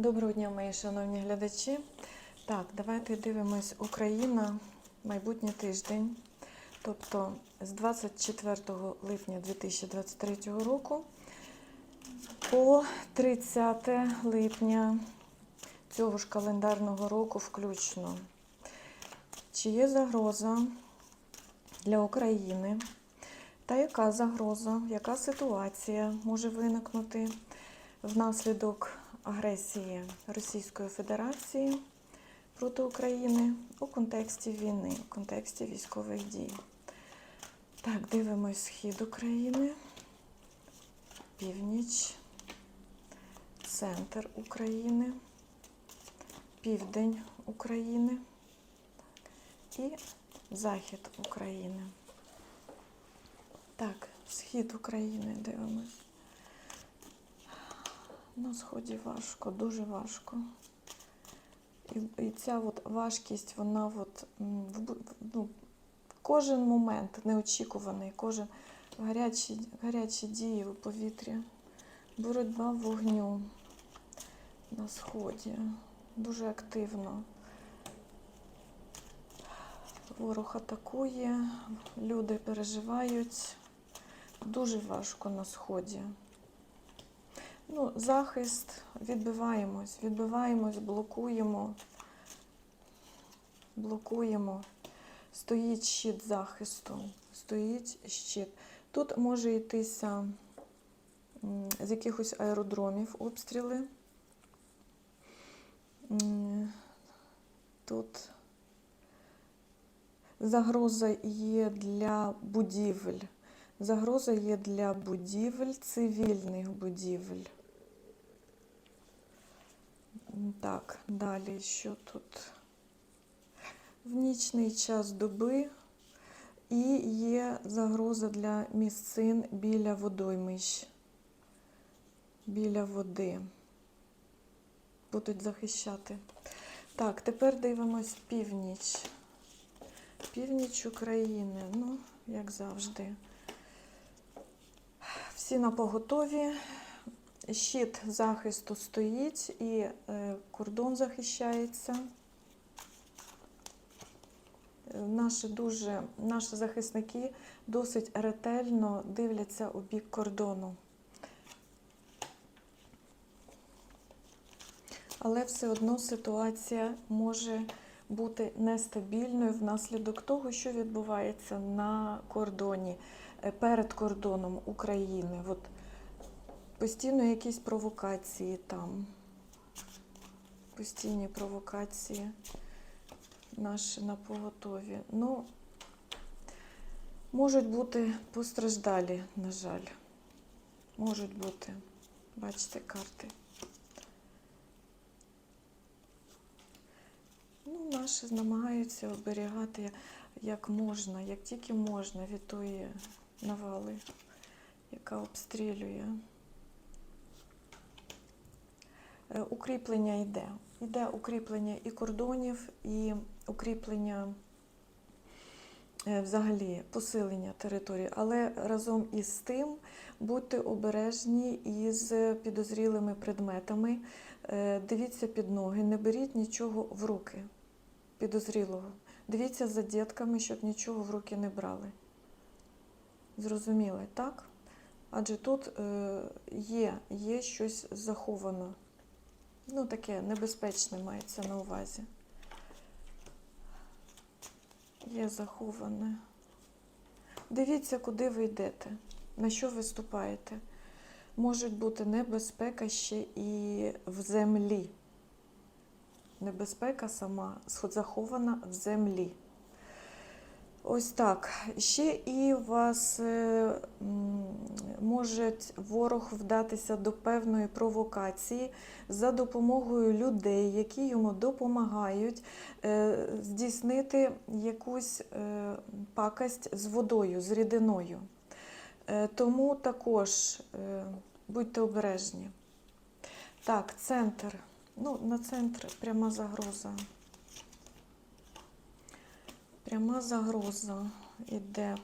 Доброго дня, мої шановні глядачі. Так, давайте дивимось Україна, майбутній тиждень. Тобто з 24 липня 2023 року по 30 липня цього ж календарного року включно. Чи є загроза для України? Та яка загроза, яка ситуація може виникнути внаслідок агресії Російської Федерації проти України у контексті війни, у контексті військових дій? Так, дивимось схід України, північ, центр України, південь України і захід України. Так, схід України дивимось. На сході важко, дуже важко. І, і ця от важкість, вона от, ну, кожен момент неочікуваний, кожен гарячі, гарячі дії у повітрі, боротьба вогню на сході. Дуже активно. Ворог атакує, люди переживають. Дуже важко на сході. Ну, захист, відбиваємось, відбиваємось, блокуємо, блокуємо. Стоїть щит захисту, стоїть щит. Тут може йтися з якихось аеродромів обстріли. Тут загроза є для будівель. Загроза є для будівель, цивільних будівель. Так, далі що тут? В нічний час доби і є загроза для місцин біля водоймищ, біля води. Будуть захищати. Так, тепер дивимось північ. Північ України, ну, як завжди. Всі на поготові. Щит захисту стоїть і е, кордон захищається. Е, Наші дуже, наші захисники досить ретельно дивляться у бік кордону. Але все одно ситуація може бути нестабільною внаслідок того, що відбувається на кордоні, е, перед кордоном України. От постійно якісь провокації там. Постійні провокації наші на поготові. Ну, можуть бути постраждалі, на жаль. Можуть бути. Бачите карти. Ну, наші намагаються оберігати як можна, як тільки можна від тої навали, яка обстрілює. Е, Укріплення йде. Йде укріплення і кордонів, і укріплення е, взагалі посилення території. Але разом із тим будьте обережні із підозрілими предметами. Е, Дивіться під ноги, не беріть нічого в руки підозрілого. Дивіться за дітками, щоб нічого в руки не брали. Зрозуміли, так? Адже тут є, є щось заховано. Ну, таке небезпечне мається на увазі. Є заховане. Дивіться, куди ви йдете, на що виступаєте. Може бути небезпека ще і в землі. Небезпека сама захована в землі. Ось так. Ще і вас е, може ворог вдатися до певної провокації за допомогою людей, які йому допомагають е, здійснити якусь е, пакость з водою, з рідиною. Тому також будьте обережні. Так, центр. Ну, на центр пряма загроза. Пряма загроза іде.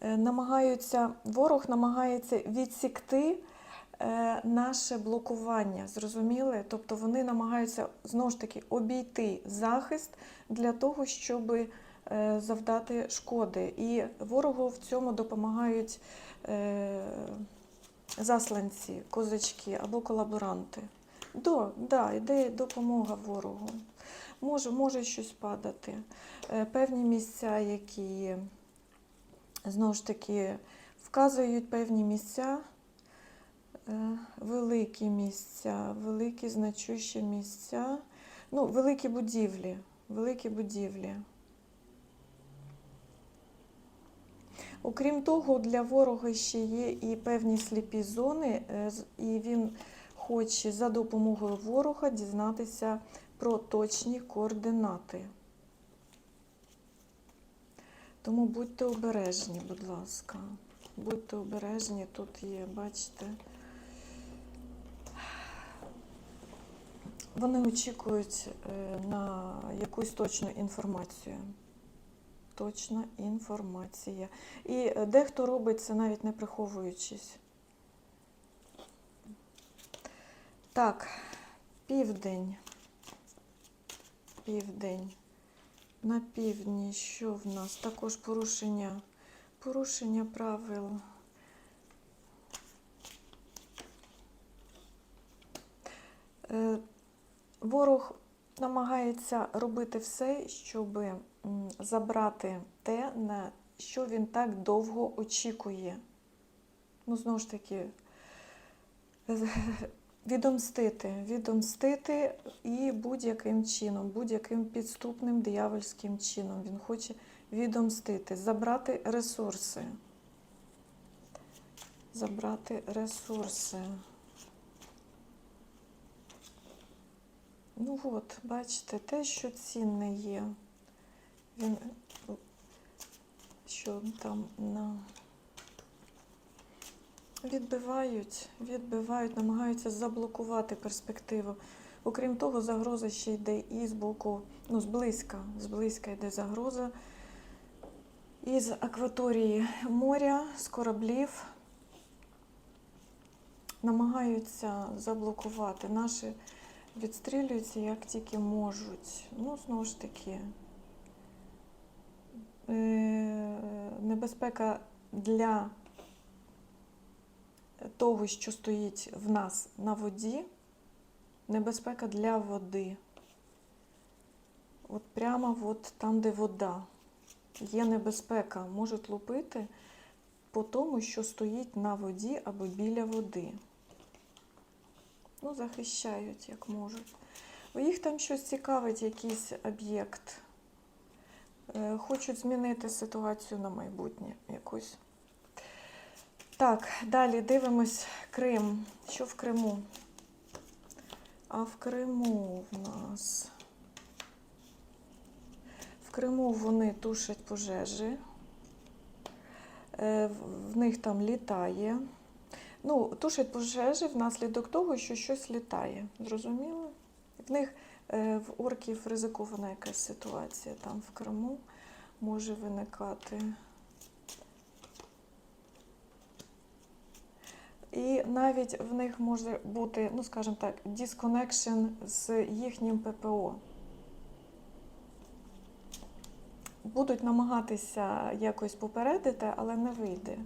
Е, Намагаються, ворог намагається відсікти е, наше блокування. Зрозуміли? Тобто вони намагаються знову ж таки обійти захист для того, щоб е, завдати шкоди. І ворогу в цьому допомагають засланці, козачки або колаборанти. До, да, йде допомога ворогу. Може, може щось падати. Е, Певні місця, які знову ж таки вказують певні місця, е, великі місця, великі значущі місця, ну, великі будівлі, великі будівлі. Окрім того, для ворога ще є і певні сліпі зони, е, і він хоче за допомогою ворога дізнатися про точні координати. Тому будьте обережні, будь ласка. Будьте обережні, тут є, бачите. Вони очікують е, на якусь точну інформацію. Точна інформація. І е, дехто робить це навіть не приховуючись. Так, південь. Південь. На півдні що в нас? Також порушення, порушення правил. Е, Ворог намагається робити все, щоб забрати те, на що він так довго очікує. Ну, знову ж таки, відомстити, відомстити і будь-яким чином, будь-яким підступним диявольським чином. Він хоче відомстити, забрати ресурси. Забрати ресурси. Ну от, бачите, те, що цінне є. Він що там на відбивають, відбивають, намагаються заблокувати перспективу. Окрім того, загроза ще йде і з боку, ну, зблизька, зблизька йде загроза. Із акваторії моря, з кораблів намагаються заблокувати. Наші відстрілюються як тільки можуть. Ну, знову ж таки, е, небезпека для того, що стоїть в нас на воді, небезпека для води. От прямо от там, де вода. Є небезпека, можуть лупити по тому, що стоїть на воді або біля води. Ну, захищають, як можуть. Їх там щось цікавить, якийсь об'єкт. Е, Хочуть змінити ситуацію на майбутнє якусь. Так, далі дивимось Крим. Що в Криму? А в Криму в нас. В Криму вони тушать пожежі. Е, в- них там літає. Ну, тушать пожежі внаслідок того, що щось літає. Зрозуміло? В них е, в орків ризикована якась ситуація там в Криму може виникати. І навіть в них може бути, ну скажімо так, disconnection з їхнім ППО. Будуть намагатися якось попередити, але не вийде.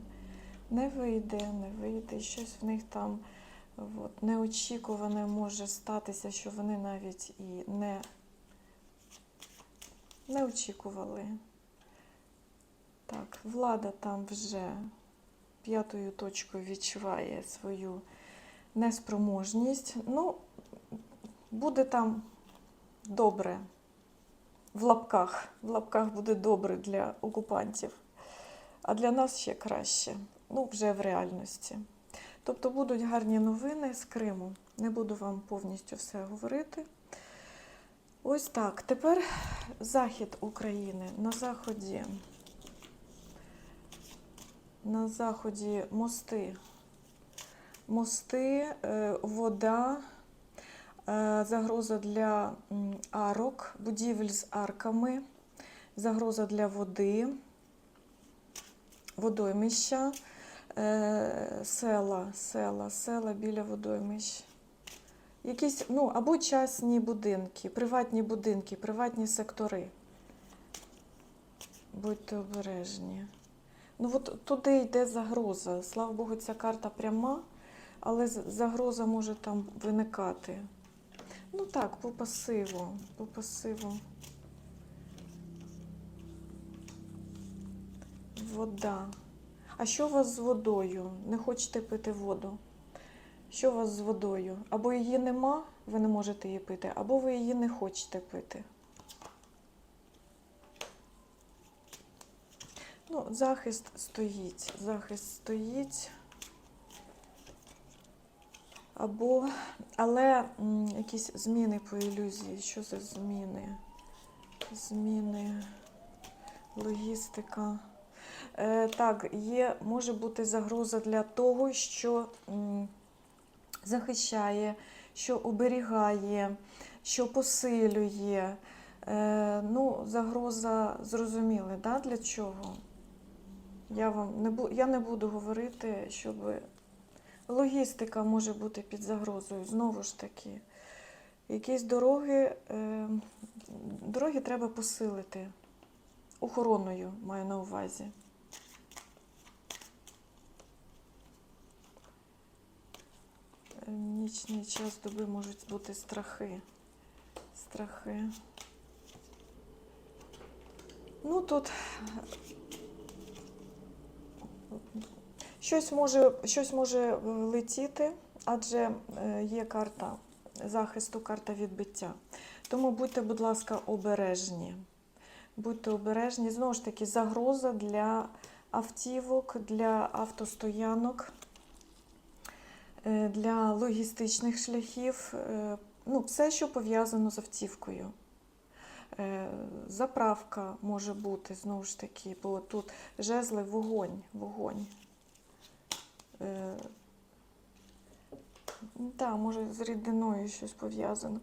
Не вийде, не вийде. Щось в них там от, неочікуване може статися, що вони навіть і не, не очікували. Так, влада там вже п'ятою точкою відчуває свою неспроможність. Ну, буде там добре. В лапках. В лапках буде добре для окупантів. А для нас ще краще. Ну, вже в реальності. Тобто будуть гарні новини з Криму. Не буду вам повністю все говорити. Ось так. Тепер захід України. На заході. На заході мости. Мости, е, вода, е, загроза для арок, будівель з арками, загроза для води, водоймища, Е, села, села, села біля водоймищ. Якісь, ну, або частні будинки, приватні будинки, приватні сектори. Будьте обережні. Ну, от туди йде загроза. Слава Богу, ця карта пряма, але загроза може там виникати. Ну так, по пасиву, по пасиву. Вода. А що у вас з водою? Не хочете пити воду? Що у вас з водою? Або її нема, ви не можете її пити, або ви її не хочете пити. Ну, захист стоїть. Захист стоїть. Або, але якісь зміни по ілюзії. Що за зміни? Зміни, логістика. Е, так, є, може бути загроза для того, що м, захищає, що оберігає, що посилює. Е, ну, загроза зрозуміли, да, для чого? Я вам не бу, я не буду говорити, щоб логістика може бути під загрозою. Знову ж таки, якісь дороги, е, дороги треба посилити. Охороною маю на увазі. Е, Нічний час доби можуть бути страхи. Страхи. Ну тут щось може, щось може летіти, адже е, є карта захисту, карта відбиття. Тому будьте, будь ласка, обережні. Будьте обережні. Знову ж таки, загроза для автівок, для автостоянок, е, для логістичних шляхів. е, Ну, все, що пов'язано з автівкою. Е, Заправка може бути, знову ж таки, бо тут жезли вогонь, вогонь. Е, Так, може з рідиною щось пов'язано.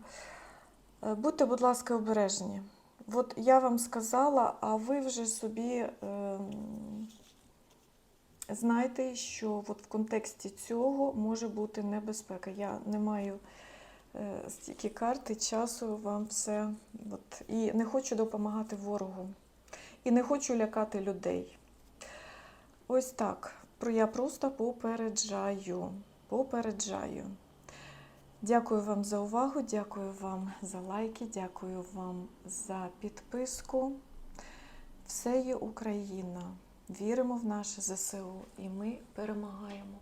Е, Будьте, будь ласка, обережні. От я вам сказала, а ви вже собі ем, знайте, що от в контексті цього може бути небезпека. Я не маю е, стільки карт і часу вам все. От, і не хочу допомагати ворогу. І не хочу лякати людей. Ось так. Я просто попереджаю. Попереджаю. Дякую вам за увагу, дякую вам за лайки, дякую вам за підписку. Все є Україна. Віримо в наше ЗСУ і ми перемагаємо.